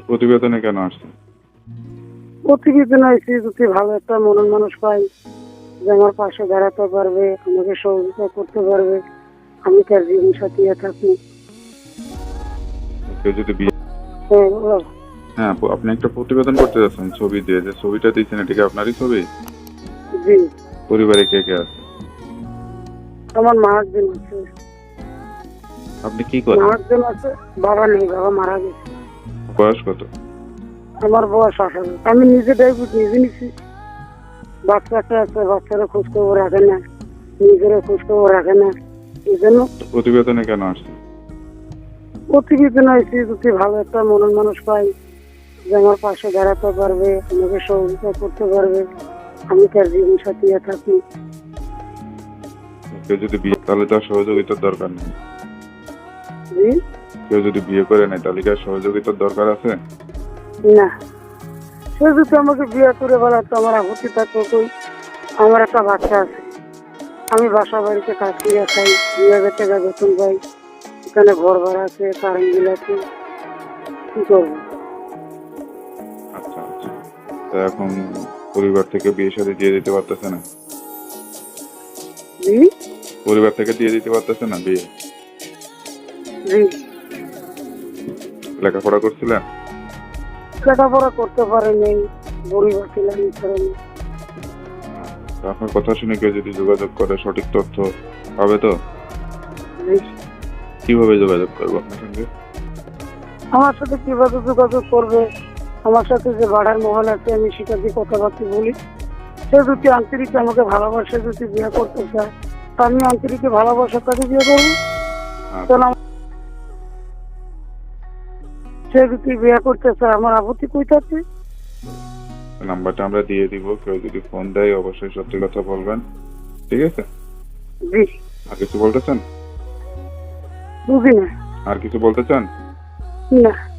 প্রতিবেদনে কেন আসছেন? প্রতিবেদন হয়েছে যদি ভালো একটা মনের মানুষ পাই যে আমার পাশে দাঁড়াতে পারবে আমাকে সহযোগিতা করতে পারবে আমি তার জীবন সাথী থাকি কেউ যদি বিয়ে হ্যাঁ, বলো। হ্যাঁ আপু, আপনি একটা প্রতিবেদন করতে যাচ্ছেন ছবি দিয়ে যে ছবিটা দিয়েছেন এটা কি আপনারই ছবি? জি। পরিবারে কে কে আছে? আমার মা একজন আছে। আপনি কি করেন? মা একজন আছে বাবা নেই বাবা মারা গেছে। বয়স কত? আমার বয়স আঠারো। আমি নিজে ডাইভুট নিজে নিছি। বাচ্চাটা আছে বাচ্চারা খোঁজ খবর রাখে না নিজেরও খোঁজ খবর রাখে না। এই জন্য প্রতিবেদনে কেন আসছেন প্রতিবেদন হয়েছে যদি ভালো একটা মনের মানুষ পাই যে আমার পাশে দাঁড়াতে পারবে আমাকে সহযোগিতা করতে পারবে আমি তার জীবন সাথী থাকি। কেউ যদি বিয়ে তাহলে তার সহযোগিতার দরকার নেই। জি? কেউ যদি বিয়ে করে নেয় তাহলে কি আর সহযোগিতার দরকার আছে? না। সে যদি আমাকে বিয়ে করে বলা তো আমার আপত্তি থাকতো কই? আমার একটা বাচ্চা আছে। আমি বাসা বাড়িতে কাজ করে খাই দুই হাজার টাকা বেতন পাই এখানে ঘর ভাড়া আছে কারেন্ট বিল আছে। কি করব? আচ্ছা আচ্ছা। তা এখন পরিবার থেকে বিয়ে সাথে দিয়ে দিতে পারতেছে না? পরিবার থেকে দিয়ে দিতে পারতেছে না বিয়ে? জি। লেখাপড়া করছিলেন? লেখাপড়া করতে পারেনি পরিবার ছিলাম তা আপনার কথা শুনে কেউ যদি যোগাযোগ করে সঠিক তথ্য পাবে তো? কীভাবে যোগাযোগ করব আপনার সঙ্গে? আমার সাথে কীভাবে যোগাযোগ করবে? আমার সাথে যে বাড়ার মহল আছে আমি সেটা দিয়ে কথাবার্তা বলি। সে যদি আন্তরিক আমাকে ভালোবাসে যদি বিয়ে করতে চায় আমি আন্তরিকে ভালোবাসা তাকে বিয়ে করব আচ্ছা, কারণ সে বিয়ে করতে চায়? আমার আপত্তি কইতাছে নাম্বারটা আমরা দিয়ে দিব। কেউ যদি ফোন দেয় অবশ্যই সত্যি কথা বলবেন। ঠিক আছে? জি। আর কিছু বলতে চান? বুঝি না। আর কিছু বলতে চান? না।